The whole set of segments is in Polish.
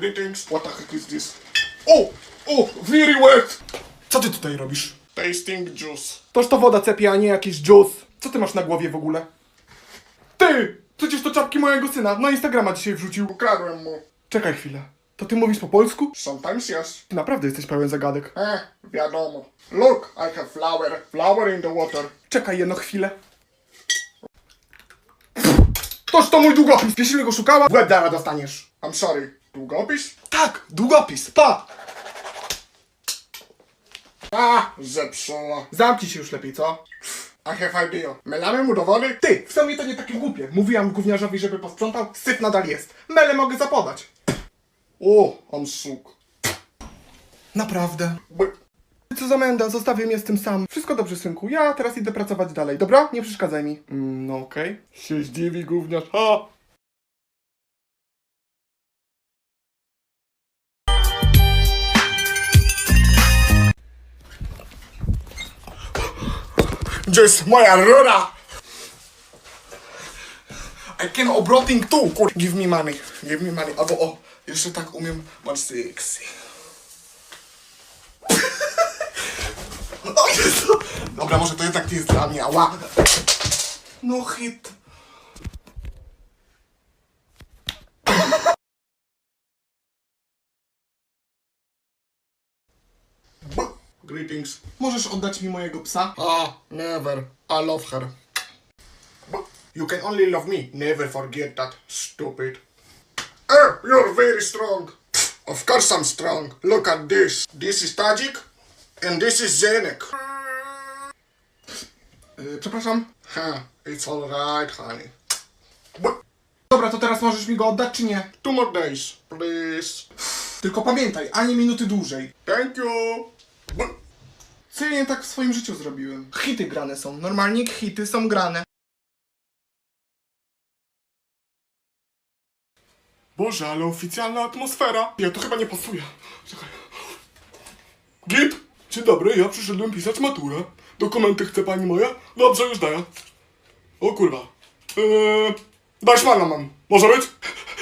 Greetings. What the heck is this? Oh! Oh! Very wet! Co ty tutaj robisz? Tasting juice. Toż to woda cepie, a nie jakiś juice. Co ty masz na głowie w ogóle? Ty! Przecież to czapki mojego syna. Na Instagrama dzisiaj wrzucił. Ukradłem mu. Czekaj chwilę. To ty mówisz po polsku? Sometimes yes. Ty naprawdę jesteś pełen zagadek. Eh, wiadomo. Look, I have flour. Flour in the water. Czekaj jedno chwilę. Toż to mój długopis! Ile go szukała? W łeb dara dostaniesz. I'm sorry. Długopis? Tak, długopis, pa! A, zepsuła. Zamknij się już lepiej, co? I have idea. Melamy mu do wody? Ty, w sumie to nie takie głupie. Mówiłam gówniarzowi, żeby posprzątał, syf nadal jest. Mele mogę zapodać. Oh, I'm sick. Naprawdę. But Co za menda, zostawię mnie z tym sam. Wszystko dobrze, synku. Ja teraz idę pracować dalej, dobra? Nie przeszkadzaj mi. Mm, no okej. się zdziwi gówniarz. Ha! Gdzie jest moja rura? I can obroting too, kur... Give me money, give me money. Albo o, jeszcze tak umiem. One sexy. O Jezu! Dobra, może to jednak nie jest dla mnie, ała. No hit. Greetings. Możesz oddać mi mojego psa? Ah, never. I love her. You can only love me. Never forget that. Stupid. Eh, you're very strong. Of course I'm strong. Look at this. This is Tajik. And this is Zenek. Yy, przepraszam. Huh, it's alright, honey. But Dobra, to teraz możesz mi go oddać, czy nie? two more days, please. Tylko pamiętaj, ani minuty dłużej. Thank you. But Co ja nie tak w swoim życiu zrobiłem? Hity grane są. Normalnie hity są grane. Boże, ale oficjalna atmosfera. Nie, to chyba nie pasuje. Czekaj. Git? Dzień dobry, ja przyszedłem pisać maturę. Dokumenty chce pani moje? Dobrze, już daję. O kurwa. Yy, Dashmana mam. Może być?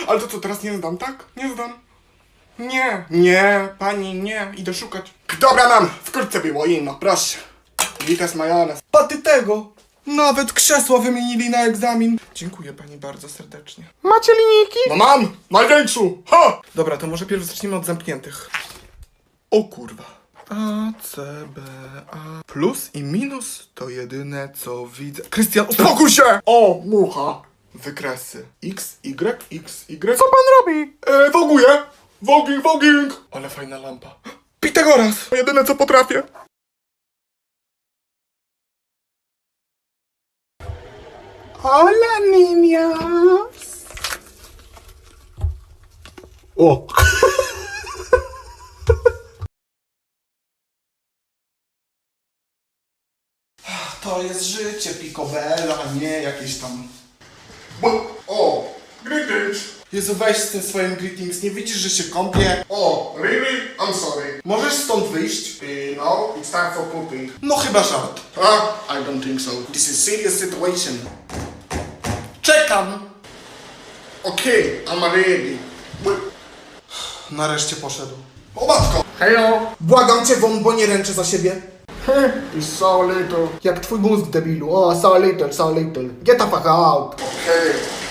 Ale to co, teraz nie zdam, tak? Nie zdam. Nie, nie, pani, nie. Idę szukać. Dobra, mam. Wkrótce było inno, proszę. Wites majonez. Paty tego! Nawet krzesło wymienili na egzamin. Dziękuję pani bardzo serdecznie. Macie linijki? No mam! Największą! Ha! Dobra, to może pierw zacznijmy od zamkniętych. O kurwa. A, C, B, A. Plus i minus to jedyne co widzę. Krystian, uspokój się! O, mucha. Wykresy. X, Y, X, Y. Co pan robi? E, woguję. Woging, woging. Ale fajna lampa. Pitagoras! To jedyne co potrafię. Hola, niños! O. To jest życie Picobello, a nie jakieś tam... O. Greetings. Jezu, weź z tym swoim greetings, nie widzisz, że się kąpię? O, really? I'm sorry. Możesz stąd wyjść? Eh, no, it's time for pooping. No chyba żart. Ah, I don't think so. This is serious situation. Czekam! Okay, I'm ready. But, Nareszcie poszedł. o matko. Hello. Błagam cię, won, bo nie ręczę za siebie. It's so little. Jak twój mózg, debilu. O, so little, so little. Get the fuck out. Okay.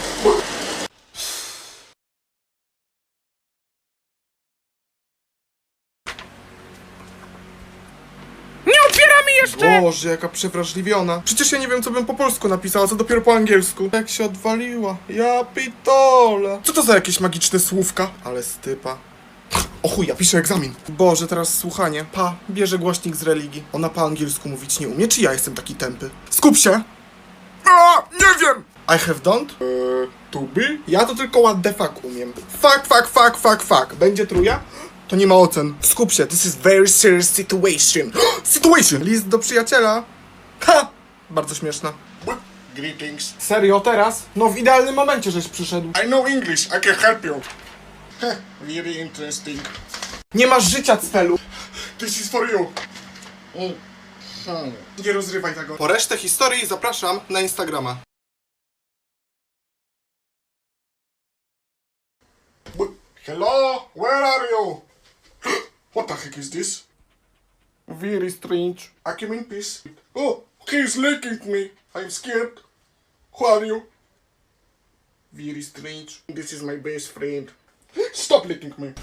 Boże, jaka przewrażliwiona. Przecież ja nie wiem, co bym po polsku napisała, co dopiero po angielsku. Jak się odwaliła. Ja pitole. Co to za jakieś magiczne słówka? Ale stypa. O chuj, ja piszę egzamin. Boże, teraz słuchanie. Pa, bierze głośnik z religii. Ona po angielsku mówić nie umie, czy ja jestem taki tępy? Skup się! a, nie wiem. I have don't? E, to be? Ja to tylko what the fuck umiem. Fuck, fuck, fuck, fuck, fuck. Będzie truja? To nie ma ocen. Skup się, this is very serious situation. situation! List do przyjaciela. Ha! Bardzo śmieszna. Greetings. Serio, teraz? No w idealnym momencie żeś przyszedł. I know English. I can help you. Heh, very interesting. Nie masz życia, Cfelu. This is for you. Mm. Hmm. Nie rozrywaj tego. Po resztę historii zapraszam na Instagrama. But Hello? Where are you? Heck is this? Very strange. I came in peace. Oh, he's licking me. I'm scared. Who are you? Very strange. This is my best friend. Stop licking me.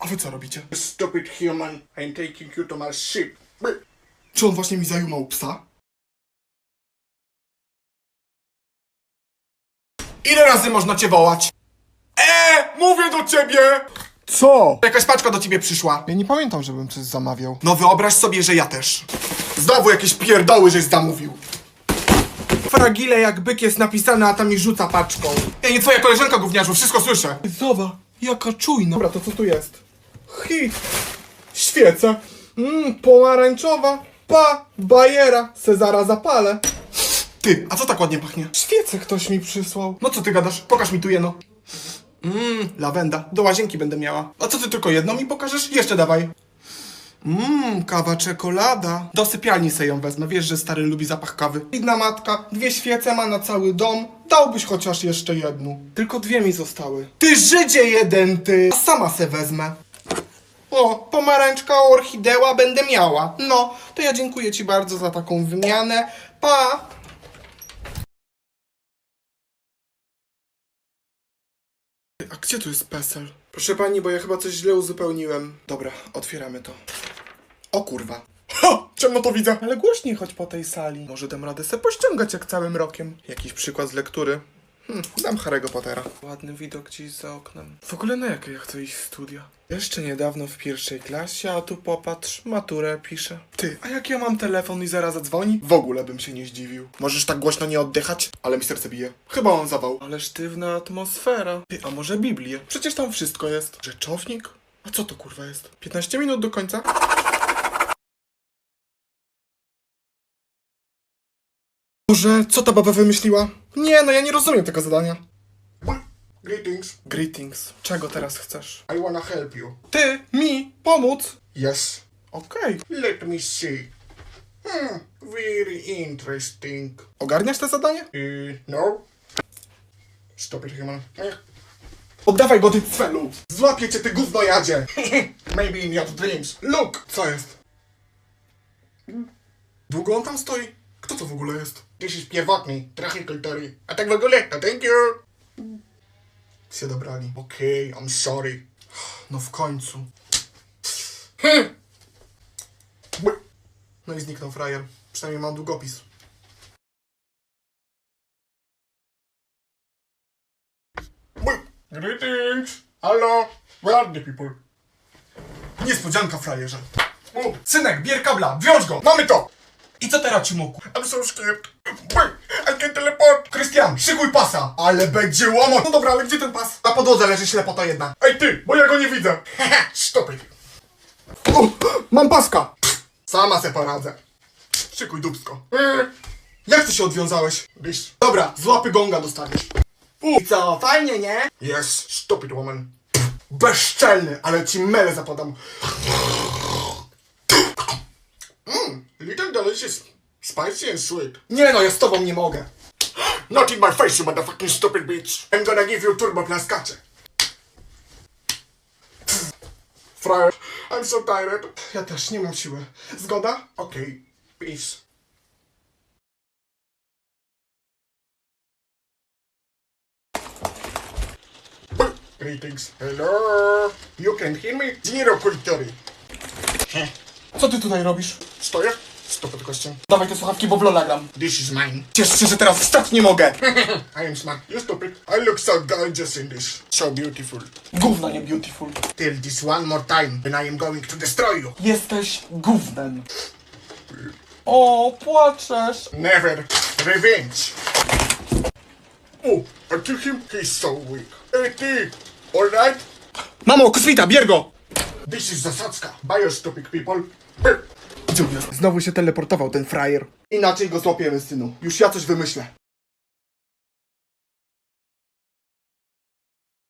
A wy co robicie? Stupid human. I'm taking you to my ship. Czy on właśnie mi zajumał psa? Ile razy można cię wołać? Eee, mówię do ciebie! Co? Jakaś paczka do ciebie przyszła. Ja nie pamiętam, żebym coś zamawiał. No wyobraź sobie, że ja też. Znowu jakieś pierdoły, żeś zamówił. Fragile jak byk jest napisane, a tam mi rzuca paczką. Ja nie twoja koleżanka gówniarzu, wszystko słyszę. Zowa, jaka czujna. Dobra, to co tu jest? Hit. Świece. Mmm, pomarańczowa. Pa, bajera. Cezara zapalę. Ty, a co tak ładnie pachnie? Świecę ktoś mi przysłał. No co ty gadasz? Pokaż mi tu jeno. Mmm, lawenda. Do łazienki będę miała. A co ty tylko jedną mi pokażesz? Jeszcze dawaj. Mmm, kawa czekolada. Do sypialni se ją wezmę. Wiesz, że stary lubi zapach kawy. Jedna matka, dwie świece ma na cały dom. Dałbyś chociaż jeszcze jedną. Tylko dwie mi zostały. Ty Żydzie jeden, ty! A sama se wezmę. O, pomarańczka orchideła będę miała. No, to ja dziękuję ci bardzo za taką wymianę. Pa! A gdzie tu jest PESEL? Proszę pani, bo ja chyba coś źle uzupełniłem. Dobra, otwieramy to. O kurwa. Ha! Czemu to widzę? Ale głośniej chodź po tej sali. Może dam radę se pościągać jak całym rokiem. Jakiś przykład z lektury. Hmm, dam Harry'ego Pottera. Ładny widok gdzieś za oknem. W ogóle na jakie ja chcę iść studia? Jeszcze niedawno w pierwszej klasie, a tu popatrz, maturę piszę. Ty, a jak ja mam telefon i zaraz zadzwoni? W ogóle bym się nie zdziwił. Możesz tak głośno nie oddychać? Ale mi serce bije. Chyba on zawał. Ale sztywna atmosfera. Ty, a może Biblię? Przecież tam wszystko jest. Rzeczownik? A co to kurwa jest? 15 minut do końca? Boże, co ta baba wymyśliła? Nie, no ja nie rozumiem tego zadania. Greetings. Greetings. Czego teraz chcesz? I wanna help you. Ty, mi, pomóc? Yes. Okej. Let me see. Hmm, very interesting. Ogarniasz to zadanie? Uh, no. Stop it, human. Eh, Oddawaj go, ty cwelu! Złapię cię, ty gównojadzie! Maybe in your dreams. Look! Co jest? Długo on tam stoi? To w ogóle jest? This is pierwotny, trochę kultury. A tak w ogóle, to thank you. Się dobrali. Okay, I'm sorry. No w końcu. Hmm. No i zniknął frajer. Przynajmniej mam długopis. Greetings. Hello. Where are the people? Niespodzianka, frajerze. Synek, bier kabla, wiąż go! mamy to! I co teraz ci mógł? I'm so scared. Wait, I can teleport. Krystian, szykuj pasa! Ale będzie łomot! No dobra, ale gdzie ten pas? Na podłodze leży ślepota jedna. Ej ty, bo ja go nie widzę. Stop it. O, mam paska! Sama se poradzę. Szykuj dubsko. Eh, Jak ty się odwiązałeś? This. Dobra, z łapy gonga dostaniesz. I co, fajnie, nie? Yes, stop it, woman. Bezczelny, ale ci mele zapodam. Mmm, delicious. Spicy and sweet. Nie no, ja z tobą nie mogę. Not in my face, you motherfucking stupid bitch. I'm gonna give you turbo plaskacze. Friar, I'm so tired. Ja też nie mam siły. Zgoda? Okay, peace. Greetings. Hello. You can hear me? Zero kultury. Co ty tutaj robisz? Stoję? Stop it, question. Dawaj te słuchawki, bo w Lola gram. This is mine. Ciesz się, że teraz wstać nie mogę. I am smart. You stupid. I look so gorgeous in this. So beautiful. Gówno nie beautiful. Tell this one more time, and I am going to destroy you. Jesteś gównem. O, płaczesz. Never. Revenge. Oh, I killed him. He's so weak. Hey, T. All right? Mamo, kosmita, bier go! This is Zasadzka. Bye, you stupid people. Znowu się teleportował ten frajer. Inaczej go złapiemy, synu. Już ja coś wymyślę.